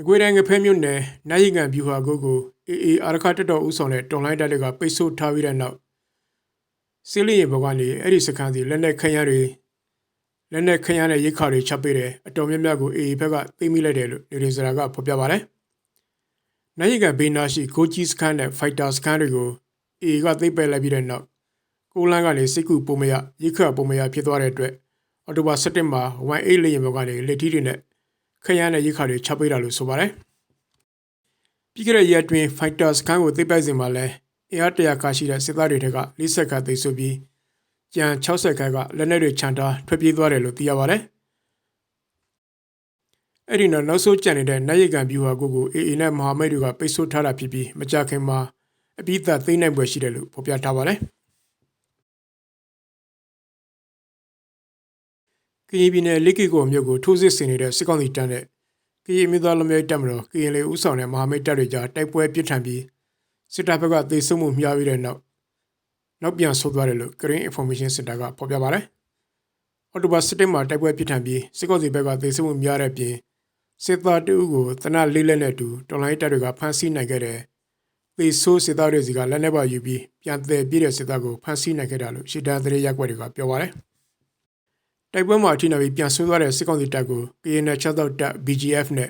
မကွေးတိုင်းငဖဲမြို့နယ်နိုင်ရီကန်ဗျူဟာကုတ်ကိုအေအေအာရခတက်တော်ဦးဆောင်တဲ့တော်လိုင်းတပ်တွေကပိတ်ဆို့ထားပြီးတဲ့နောက်စီလီရဲ့ဘက်ကနေအဲ့ဒီစခန်းစီလက်နက်ခရမ်းတွေလက်နက်ခရမ်းတဲ့ရိတ်ခါတွေချပေးတယ်အတော်များများကိုအေအေဘက်ကသိမ်းမိလိုက်တယ်လို့နေရင်စရာကဖော်ပြပါတယ်။နိုင်ရီကန်ဘေးနာရှိဂိုဂျီစခန်းနဲ့ဖိုက်တာစခန်းတွေကိုအေအေကသိမ်းပယ်လိုက်ပြီးတဲ့နောက်ကိုလန်းကနေစိတ်ကူပုံမရရိတ်ခါပုံမရဖြစ်သွားတဲ့အတွက်အော်တိုဘာ17မှာ18လေယာဉ်ဘက်ကနေလက်ထီးတွေနဲ့ ခရမ်းတဲ့ရိခါတွေချပေးတာလို့ဆိုပါတယ်။ပြီးခဲ့တဲ့ရက်တွင် fighter စခန်းကိုသိပ်ပိုက်စဉ်မှာလဲအင်အားတရာခါရှိတဲ့စစ်သားတွေထက်က40ခါသိဆိုပြီးကြံ60ခါကလက်နက်တွေခြံထားထွက်ပြေးသွားတယ်လို့သိရပါတယ်။အဲ့ဒီနောက်နောက်ဆုံးကြံနေတဲ့နိုင်ရကန်ဗျူဟာကိုကိုအေအေနဲ့မဟာမိတ်တွေကပိတ်ဆို့ထားတာဖြစ်ပြီးမကြခင်မှာအပိသက်သိမ်းနိုင်ပွဲရှိတယ်လို့ဖော်ပြထားပါတယ်။ ကရင်ပြည်နယ်လိကိကိုမြို့ကိုထိုးစစ်ဆင်နေတဲ့စစ်ကောင်စီတပ်နဲ့ကရင်မြို့သားလူမျိုးတပ်မတော်ကရင်လေဦးဆောင်တဲ့မဟာမိတ်တပ်တွေကြားတိုက်ပွဲပြစ်ထန်ပြီးစစ်တပ်ဘက်ကသေဆုံးမှုများပြီးတဲ့နောက်နောက်ပြန်ဆုတ်သွားတယ်လို့ Green Information Center ကဖော်ပြပါတယ်။အော်တိုဘာစစ်တပ်မှာတိုက်ပွဲပြစ်ထန်ပြီးစစ်ကောင်စီဘက်ကသေဆုံးမှုများတဲ့ပြင်စစ်သားတအုပ်ကိုတနလေးလက်နဲ့တူတော်လိုင်းတပ်တွေကဖမ်းဆီးနိုင်ခဲ့တယ်။သေဆိုးစစ်သားတွေစီကလက်နက်ပါယူပြီးပြန်သည်ပြည့်တဲ့စစ်သားကိုဖမ်းဆီးနိုင်ခဲ့တာလို့ရှီတာသတင်းရက်ွက်တွေကပြောပါတယ်။ တိုက်ပွဲမှာအထိနာပြီးပြန်ဆွဲသွားတဲ့စစ်ကောင်စီတပ်ကို KNL ချက်တော့တပ် BGF နဲ့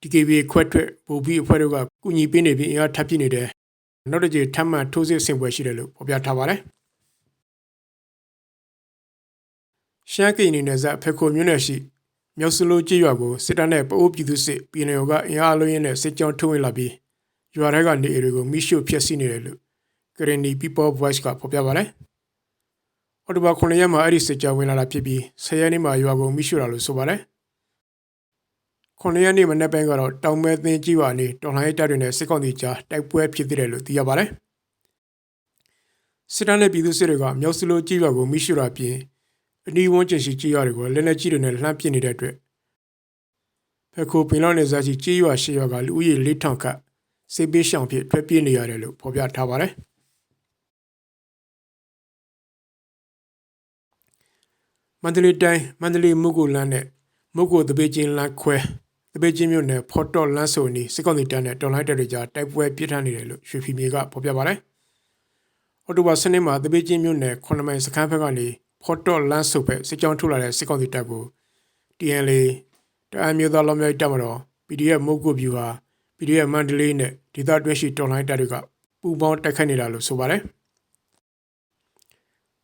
DKB ခွဲထွက်ဘူဘီအဖွဲ့တို့ကကူညီပေးနေပြီးအင်အားထပ်ပြည့်နေတယ်နောက်တစ်ကြိမ်ထပ်မံထိုးစစ်ဆင်ပွဲရှိတယ်လို့ဖော်ပြထားပါတယ်ရှမ်းကရင်နယ်စပ်ဖက်ခိုမြို့နယ်ရှိမြောက်စလိုကြေးရွာကိုစစ်တပ်နဲ့ပအိုးပြည်သူစစ်ပြည်နယ်ကအင်အားအလုံးရင်းနဲ့စစ်ကြောင်းထုတ်ဝင်လာပြီးရွာထဲကနေအေတွေကိုမိရှုဖျက်ဆီးနေတယ်လို့ Green People Voice ကဖော်ပြပါတယ် အော်တိုဘာ9ရက်မှာအဲ့ဒီစစ်ကြောဝင်လာတာဖြစ်ပြီး10ရက်နေ့မှာရွာကိုမိရှုတာလို့ဆိုပါတယ်9ရက်နေ့မနေ့ပိုင်းကတော့တောင်မဲသင်းကြီးဝါနေတော်လှန်ရေးတပ်တွေနဲ့စစ်ကောင်စီကြားတိုက်ပွဲဖြစ်ခဲ့တယ်လို့သိရပါတယ်စစ်တပ်နဲ့ပြည်သူစစ်တွေကမြောက်စလိုကြီးရွာကိုမိရှုတာပြင်အနီးဝန်းကျင်ရှိကြီးရွာတွေကိုလက်နက်ကြီးတွေနဲ့လှမ်းပစ်နေတဲ့အတွက်ဖက်ခိုပင်လောက်နေစားရှိကြီးရွာရှေ့ရွာကလူဦးရေ4000ခန့်စေပေးရှောင်ဖြစ်ထွက်ပြေးနေရတယ်လို့ဖော်ပြထားပါတယ် မန္တလေးတိုင်းမန္တလေးမုတ်ကိုလန်းနဲ့မုတ်ကိုတပေချင်းလန်းခွဲတပေချင်းမြို့နယ်ဖော်တော်လန်းဆိုနီစစ်ကောင်စီတပ်နဲ့တော်လိုင်းတပ်တွေကြားတိုက်ပွဲပြစ်ထန်နေတယ်လို့ရွှေဖီမြေကဖော်ပြပါတယ်။အော်တိုဘာစနေမှာတပေချင်းမြို့နယ်ခွန်မိုင်စခန်းဘက်ကနေဖော်တော်လန်းဆိုဘက်စစ်ကြောင်းထုတ်လာတဲ့စစ်ကောင်စီတပ်ကို TNL တအမ်းမြို့သားလောမျိုးတပ်မတော် PDF မုတ်ကိုဗျူဟာ PDF မန္တလေးနဲ့ဒေသတွင်းရှိတော်လိုင်းတပ်တွေကပူးပေါင်းတိုက်ခိုက်နေတာလို့ဆိုပါတယ်။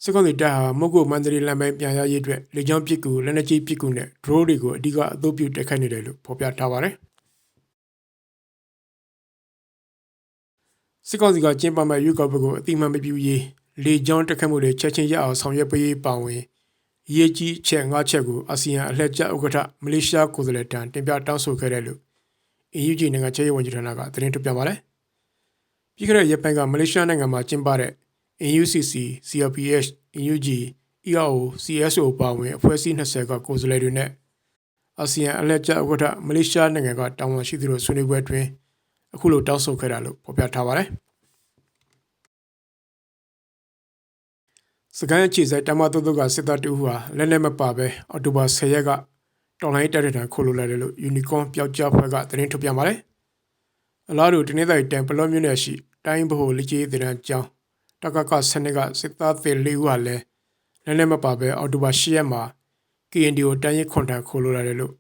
စစ်ကောင်စီတပ်ဟာမုတ်ကိုမန္တလေးလမ်းပိုင်းပြန်ရရေးအတွက်လေကြောင်းပစ်ကူလက်နက်ကြီးပစ်ကူနဲ့ drone တွေကိုအဓိကအသုံးပြုတိုက်ခိုက်နေတယ်လို့ဖော်ပြထားပါတယ်စစ်ကောင်စီကကျင်းပမဲ့ရွေးကောက်ပွဲကိုအတိအမှန်မပြုရေးလေကြောင်းတိုက်ခိုက်မှုတွေချက်ချင်းရအောင်ဆောင်ရွက်ပေးပါဝင်ရေးကြီးချက်၅ချက်ကိုအာဆီယံအလှည့်ကျဥက္ကဋ္ဌမလေးရှားကိုယ်စားလှယ်တန်းတင်ပြတောင်းဆိုခဲ့တယ်လို့ AUG နိုင်ငံခြားရေးဝန်ကြီးဌာနကသတင်းထုတ်ပြန်ပါတယ်ပြီးခဲ့တဲ့ရက်ပိုင်းကမလေးရှားနိုင်ငံမှာကျင်းပတဲ့ NUCC, CRPH, NUG, EAO, CSO ပါဝင်အဖွဲ့အစည်း20ကကိုယ်စားလှယ်တွေနဲ့အာဆီယံအလက်ကျဥက္ကဋ္ဌမလေးရှားနိုင်ငံကတာဝန်ရှိသူတို့ဆွေးနွေးပွဲတွင်အခုလိုတောင်းဆိုခဲ့တာလို့ဖော်ပြထားပါတယ်။စကိုင်းအခြေစိုက်တမတုတ်တုတ်ကစစ်သားတူဟာလက်လက်မပါပဲအော်တိုဘာ10ရက်ကတော်လိုင်းတက်တဲ့တန်ခိုးလိုလာတယ်လို့ Unicorn ပျောက်ကြားဖွဲ့ကသတင်းထုတ်ပြန်ပါတယ်။အလားတူတနေ့တိုင်းတန်ပလော့မြို့နယ်ရှိတိုင်းဗဟိုလိကြီးတဲ့တန်းကျောင်း တကကစနစ်ကစစ်သားသေးလေးဦးဟာလည်းလည်းလည်းမပါပဲအော်တိုဘာ၈ရက်မှာ KNDO တန်းရင်ခွန်တန်ခိုးလိုလာတယ်လို့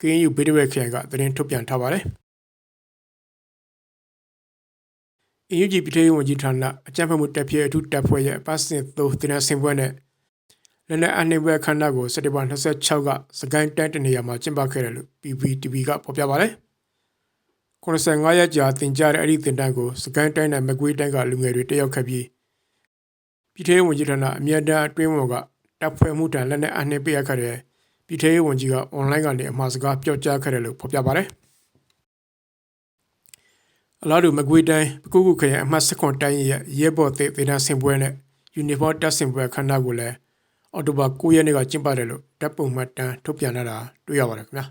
KNU ဗိဒဝဲခရိုင်ကသတင်းထုတ်ပြန်ထားပါတယ်။ UNG ပြည်ထောင်ဝန်ကြီးဌာနအကြံဖတ်မှုတက်ပြည့်အထူးတပ်ဖွဲ့ရဲ့ပတ်စဉ်သို့တင်တဲ့ဆင်ပွဲနဲ့လည်းလည်းအနေပွဲခန္ဓာကိုစက်တင်ဘာ26ကစကိုင်းတိုင်းတနေရာမှာကျင်းပခဲ့တယ်လို့ PPTV ကဖော်ပြပါတယ်။ 85ရက်ကြာတင်ကြတဲ့အဲ့ဒီတင်တန်းကိုစကိုင်းတိုင်းနဲ့မကွေးတိုင်းကလူငယ်တွေတက်ရောက်ခဲ့ပြီးပြည်ထောင်ဝင်ကြီးဌာနအမြဲတမ်းအတွင်းဝန်ကတပ်ဖွဲ့မှုတန်လက်နဲ့အနှင်းပေးရခဲ့တဲ့ပြည်ထောင်ဝင်ကြီးကအွန်လိုင်းကနေအမှားစကားပြောကြားခဲ့တယ်လို့ဖော်ပြပါတယ်အလားတူမကွေးတိုင်းပကုကုခရိုင်အမှတ်16တိုင်းရဲ့ရဲဘော်သေးဒေသဆင်ပွဲနဲ့ယူနီဖောင်းတပ်ဆင်ပွဲခန္ဓာကိုလည်းအော်တိုဘာ9ရက်နေ့ကကျင်းပတယ်လို့တပ်ပုံမှတ်တမ်းထုတ်ပြန်လာတာတွေ့ရပါတယ်ခင်ဗျာ